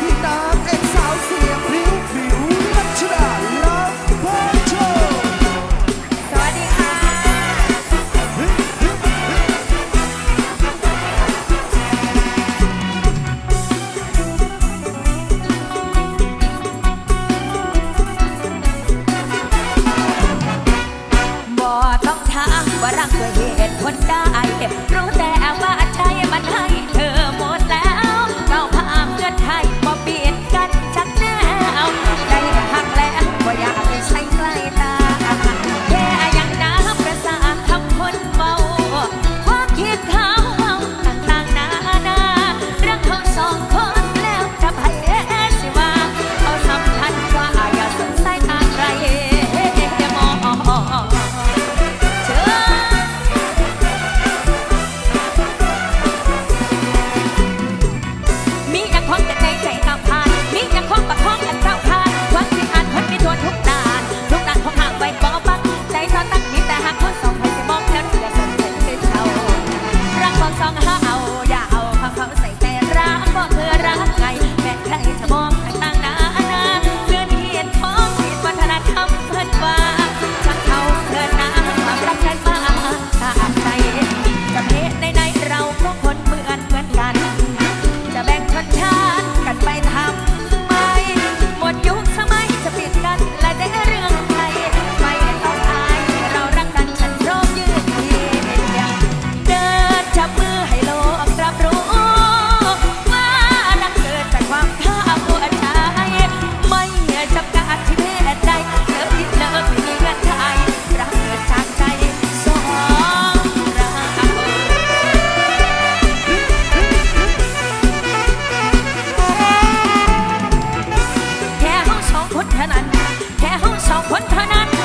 ที่น้ำเอกสาวเสียผิวผิวนัชดาลาโพโชสวัสดีค่ะ บ่ต้องถามว่ารักด้วยเหตุผลได้รู้แต่ เท่านั้น แค่ห้องสองคนเท่านั้น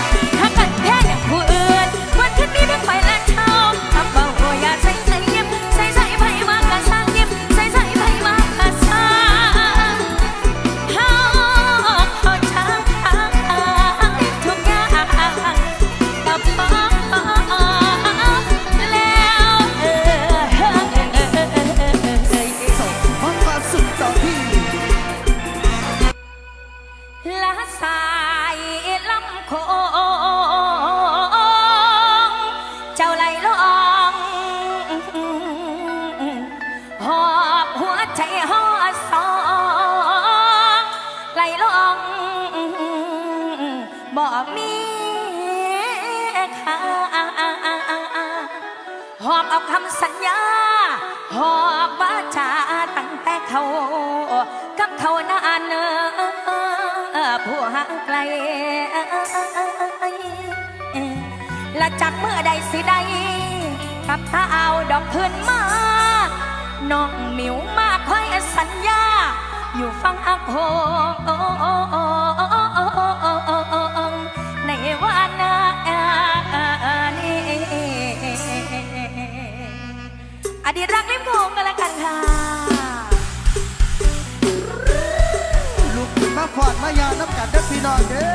บอกมีค่ะหอบเอาคำสัญญา หอบว่าจะตั้งแต่เขากับเขานานเนอผัวห่างไกลและจักเมื่อใดสิใดกับตาเอาดอกพื้นมาน้องมิวมาคอยสัญญา อยู่ฟังอาโคายาน้ำกันเด็กพี่น้องเด้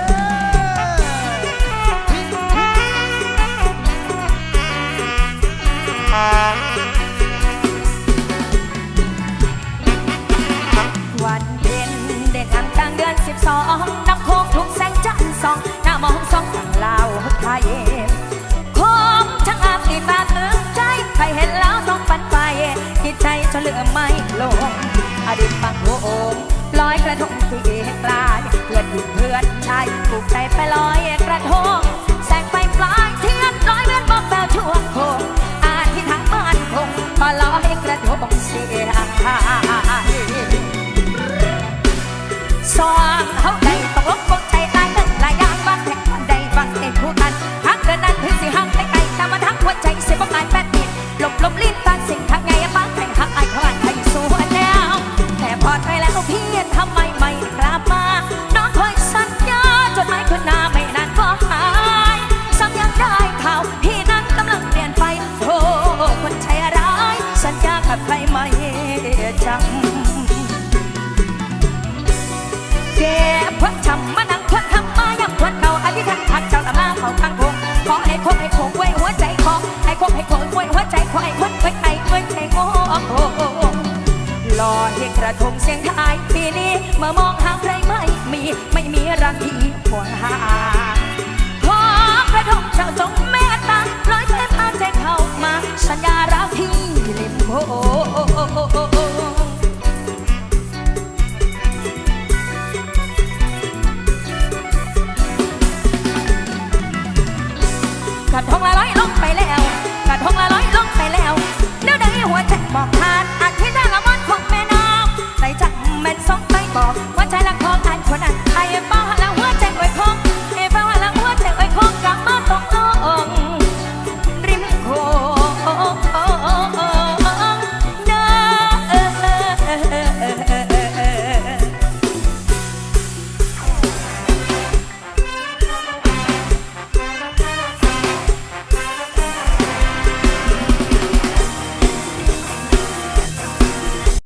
วันเพ็ญเด็กอันกลางเดือนสิบสองนัำโคกทุ่แสงจันทร์สองหน้ามองสองฝั่งลาวไทยโคมช่างอาบอีบาตึงใจใครเห็นแล้วต้องปันไปคิดใจจนเหลือมไม่ลงอดีตปังโอมลอยกระทงที่กลา เพื่อนชายถูกใจไปลอยกระทง มามองหาใครไม่มี ไม่มีรักที่ควรหา